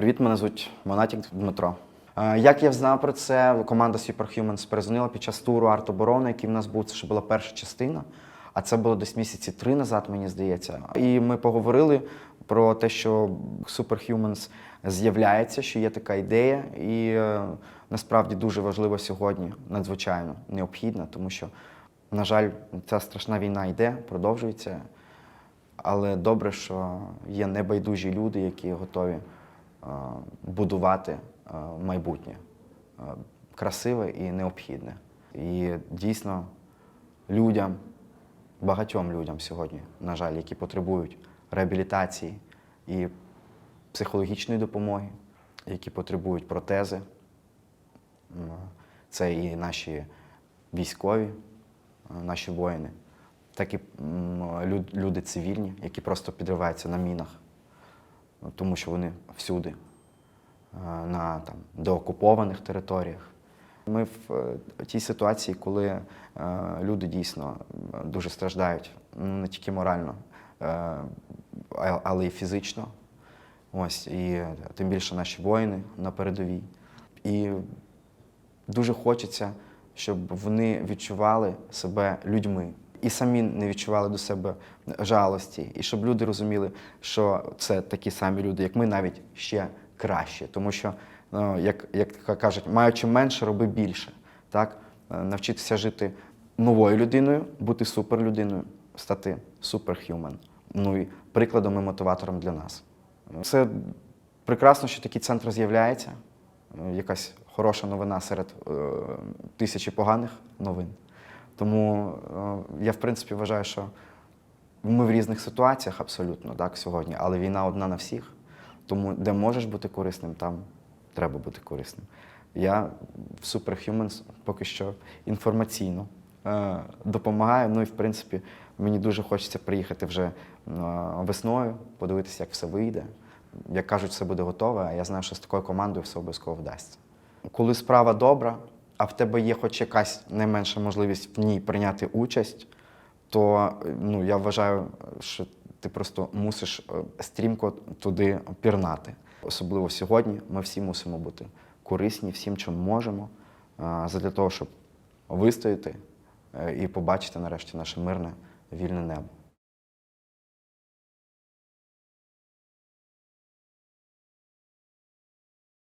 Привіт, мене звуть Монатік Дмитро. Е, Як я знав про це, команда Superhumans перезвонила під час туру арт-оборони, який в нас був. Це ще була перша частина. А це було десь місяці три назад, мені здається. І ми поговорили про те, що Superhumans з'являється, що є така ідея, і е, насправді дуже важливо сьогодні, надзвичайно необхідна, тому що, на жаль, ця страшна війна йде, продовжується. Але добре, що є небайдужі люди, які готові будувати е, майбутнє е, красиве і необхідне. І дійсно людям, багатьом людям сьогодні, на жаль, які потребують реабілітації і психологічної допомоги, які потребують протези. Це і наші військові, е, наші воїни, так і люди цивільні, які просто підриваються на мінах, тому що вони всюди, е, на там, деокупованих територіях. Ми в е, тій ситуації, коли е, люди дійсно дуже страждають, ну, не тільки морально, але й фізично. Ось, і тим більше наші воїни на передовій. І дуже хочеться, щоб вони відчували себе людьми і самі не відчували до себе жалості, і щоб люди розуміли, що це такі самі люди, як ми, навіть ще краще. Тому що, ну, як, як кажуть, маючи менше, роби більше. Так? Е, Навчитися жити новою людиною, бути суперлюдиною, стати суперхюмен. Ну і прикладом і мотиватором для нас. Це прекрасно, що такий центр з'являється. Е, Якась хороша новина серед е, тисячі поганих новин. Тому е, я, в принципі, вважаю, що ми в різних ситуаціях абсолютно так, сьогодні, але війна одна на всіх. Тому де можеш бути корисним, там треба бути корисним. Я в Superhumans поки що інформаційно е, допомагаю. Ну і в принципі мені дуже хочеться приїхати вже е, весною, подивитися, як все вийде. Як кажуть, все буде готове, а я знаю, що з такою командою все обов'язково вдасться. Коли справа добра, а в тебе є хоч якась найменша можливість в ній прийняти участь, то ну, я вважаю, що ти просто мусиш е, стрімко туди пірнати. Особливо сьогодні ми всі мусимо бути корисні всім, чим можемо, е, задля того, щоб вистояти е, і побачити нарешті наше мирне вільне небо.